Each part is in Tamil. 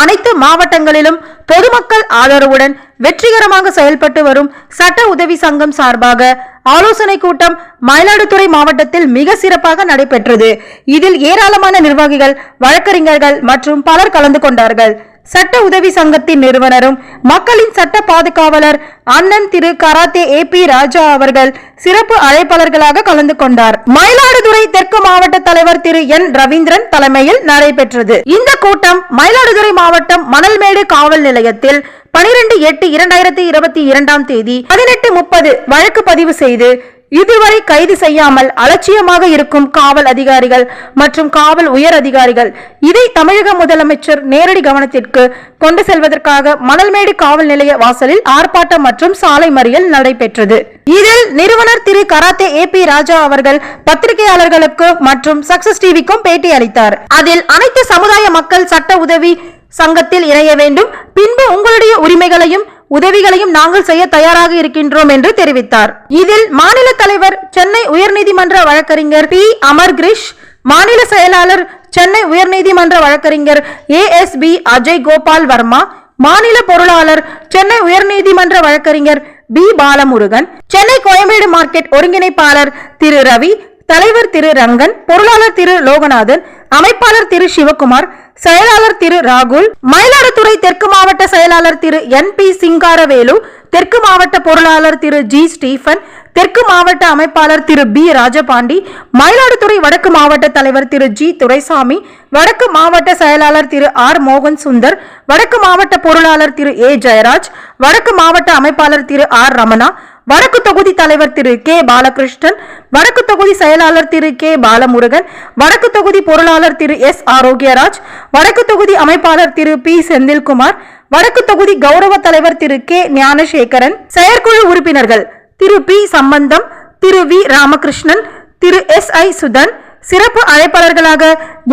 அனைத்து மாவட்டங்களிலும் பொதுமக்கள் ஆதரவுடன் வெற்றிகரமாக செயல்பட்டு வரும் சட்ட உதவி சங்கம் சார்பாக ஆலோசனை கூட்டம் மயிலாடுதுறை மாவட்டத்தில் மிக சிறப்பாக நடைபெற்றது. இதில் ஏராளமான நிர்வாகிகள் வழக்கறிஞர்கள் மற்றும் பலர் கலந்து கொண்டார்கள். சட்ட உதவி சங்கத்தின் நிறுவனரும் மக்களின் சட்ட பாதுகாவலர் அண்ணன் திரு கராத்தே ஏ பி ராஜா அவர்கள் சிறப்பு அழைப்பாளர்களாக கலந்து கொண்டார். மயிலாடுதுறை தெற்கு மாவட்ட தலைவர் திரு என் ரவீந்திரன் தலைமையில் நடைபெற்றது. இந்த கூட்டம் மயிலாடுதுறை மாவட்டம் மணல்மேடு காவல் நிலையத்தில் பனிரெண்டு எட்டு இரண்டாயிரத்தி இருபத்தி இரண்டாம் தேதி பதினெட்டு முப்பது வழக்கு பதிவு செய்து இதுவரை கைது செய்யாமல் அலட்சியமாக இருக்கும் காவல் அதிகாரிகள் மற்றும் காவல் உயர் அதிகாரிகள் இதை தமிழக முதலமைச்சர் நேரடி கவனத்திற்கு கொண்டு செல்வதற்காக மணல்மேடு காவல் நிலைய வாசலில் ஆர்ப்பாட்டம் மற்றும் சாலை மறியல் நடைபெற்றது. இதில் நிறுவனர் திரு கராத்தே ஏ பி ராஜா அவர்கள் பத்திரிகையாளர்களுக்கு மற்றும் சக்சஸ் டிவிக்கும் பேட்டி அளித்தார். அதில் அனைத்து சமுதாய மக்கள் சட்ட உதவி சங்கத்தில் இணைய வேண்டும். பின்பு உங்களுடைய உரிமைகளையும் உதவிகளையும் நாங்கள் செய்ய தயாராக இருக்கின்றோம் என்று தெரிவித்தார். இதில் மாநில தலைவர் சென்னை உயர்நீதிமன்ற வழக்கறிஞர் பி. அமர் கிரிஷ் மாநில செயலாளர் சென்னை உயர்நீதிமன்ற வழக்கறிஞர் A. S. P. Ajay Gopal Varma மாநில பொருளாளர் சென்னை உயர்நீதிமன்ற வழக்கறிஞர் பி. பாலமுருகன் சென்னை கோயம்பேடு மார்க்கெட் ஒருங்கிணைப்பாளர் திரு. ரவி தலைவர் திரு. ரங்கன் பொருளாளர் திரு. லோகநாதன் அமைப்பாளர் திரு. சிவகுமார் செயலாளர் திரு ராகுல் மயிலாடுதுறை தெற்கு மாவட்ட செயலாளர் திரு என் பி சிங்காரவேலு தெற்கு மாவட்ட பொருளாளர் திரு ஜி ஸ்டீபன் தெற்கு மாவட்ட அமைப்பாளர் திரு பி ராஜபாண்டி மயிலாடுதுறை வடக்கு மாவட்ட தலைவர் திரு ஜி துரைசாமி வடக்கு மாவட்ட செயலாளர் திரு ஆர் மோகன் சுந்தர் வடக்கு மாவட்ட பொருளாளர் திரு ஏ ஜெயராஜ் வடக்கு மாவட்ட அமைப்பாளர் திரு ஆர் ரமணா வடக்கு தொகுதி தலைவர் திரு கே பாலகிருஷ்ணன் வடக்கு தொகுதி செயலாளர் திரு கே பாலமுருகன் வடக்கு தொகுதி பொருளாளர் திரு எஸ் ஆரோக்கியராஜ் வடக்கு தொகுதி அமைப்பாளர் திரு பி செந்தில்குமார் வடக்கு தொகுதி கௌரவ தலைவர் திரு கே ஞானசேகரன் செயற்குழு உறுப்பினர்கள் திரு பி சம்பந்தம் திரு V Ramakrishnan Thiru S I Sudhan சிறப்பு அழைப்பாளர்களாக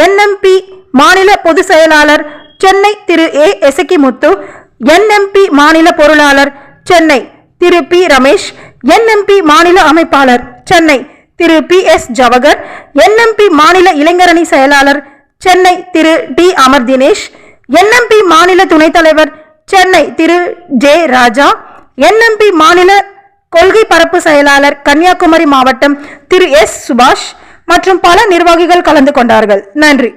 என்எம்பி மாநில பொதுச் செயலாளர் சென்னை திரு ஏ எசக்கிமுத்து என்எம்பி மாநில பொருளாளர் சென்னை திரு பி ரமேஷ் என்எம்பி மாநில அமைப்பாளர் சென்னை. திரு பி எஸ் ஜவகர் என்எம்பி மாநில இளைஞரணி செயலாளர் சென்னை. திரு டி அமர் தினேஷ் என்எம்பி மாநில துணைத் தலைவர் சென்னை. திரு ஜே ராஜா என்எம்பி மாநில கொள்கை பரப்பு செயலாளர் கன்னியாகுமரி மாவட்டம் திரு எஸ் சுபாஷ் மற்றும் பல நிர்வாகிகள் கலந்து கொண்டார்கள். நன்றி.